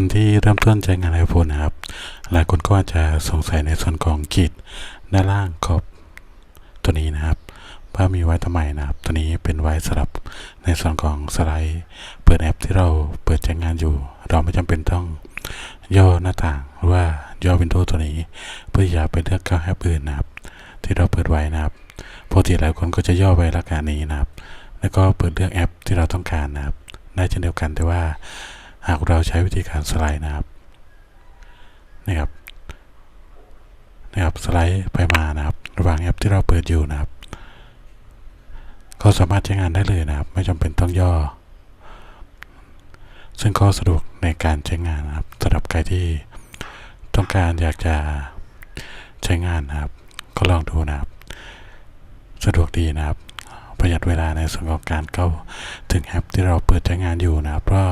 คนที่เริ่มต้นใช้งาน iPhone นะครับ หลายคนก็อาจจะสงสัยในส่วนของขีดด้านล่างขอบตัวนี้นะครับว่ามีไว้ทำไมนะครับ ตัวนี้เป็นไว้สำหรับในส่วนของสไลด์ เปิดแอปที่เราเปิดใช้งานอยู่ เราไม่จำเป็นต้องย่อหน้าต่างหรือว่าย่อวินโดว์ตัวนี้ เพื่ออย่าไปเลือกเข้าแอปอื่นนะครับ ที่เราเปิดไว้นะครับปกติหลายคนก็จะย่อไว้ลักษณะนี้นะครับ แล้วก็เปิดเลือกแอปที่เราต้องการนะครับได้เช่นเดียวกันแต่ว่า หากเราใช้วิธีการสไลด์นะครับนะครับนะครับสไลด์ไปมานะครับ ระหว่างแอปที่เราเปิดอยู่นะครับ ก็สามารถใช้งานได้เลยนะครับ ไม่จำเป็นต้องย่อ ซึ่งก็สะดวกในการใช้งานนะครับสำหรับใครที่ต้องการอยากจะใช้งานนะครับ ก็ลองดูนะครับ สะดวกดีนะครับ ประหยัดเวลาในส่วนของการเข้าถึงแอปที่เราเปิดใช้งานอยู่นะครับเพราะ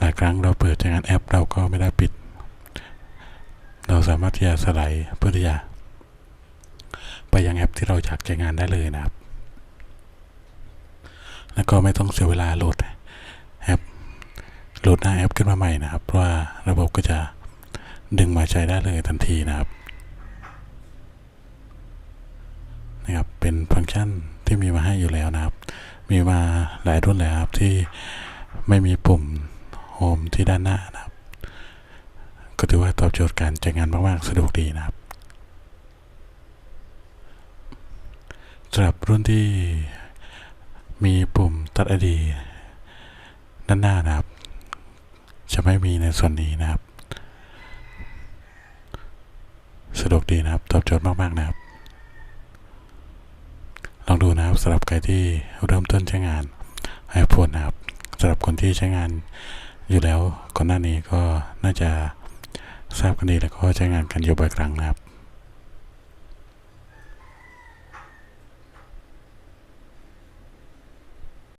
หลายครั้งเราเปิดใช้งานแอปเราก็ไม่ได้ปิด เราสามารถที่จะสไลด์เพื่อที่จะไปยังแอปที่เราอยากใช้งานได้เลยนะครับ แล้วก็ไม่ต้องเสียเวลาโหลดแอป โหลดหน้าแอปขึ้นมาใหม่นะครับ เพราะว่าระบบก็จะดึงมาใช้ได้เลยทันทีนะครับ นะครับ เป็นฟังก์ชันที่มีมาให้อยู่แล้วนะครับ มีมาหลายรุ่นแล้วครับที่ไม่มีปุ่ม โฮมที่ด้านหน้านะครับ ก็ถือว่าตอบโจทย์การใช้งานมากๆสะดวกดีนะครับสำหรับรุ่นที่มีปุ่มตัดอดีด้านหน้านะครับ จะไม่มีในส่วนนี้นะครับ สะดวกดีนะครับ ตอบโจทย์มากๆนะครับ ลองดูนะครับสำหรับใครที่เริ่มต้นใช้งาน iPhone นะครับสำหรับคนที่ใช้งาน อยู่แล้วก่อนหน้านี้ก็น่าจะทราบกันดีแล้วก็ใช้งานกันอยู่บ่อยครั้งนะครับ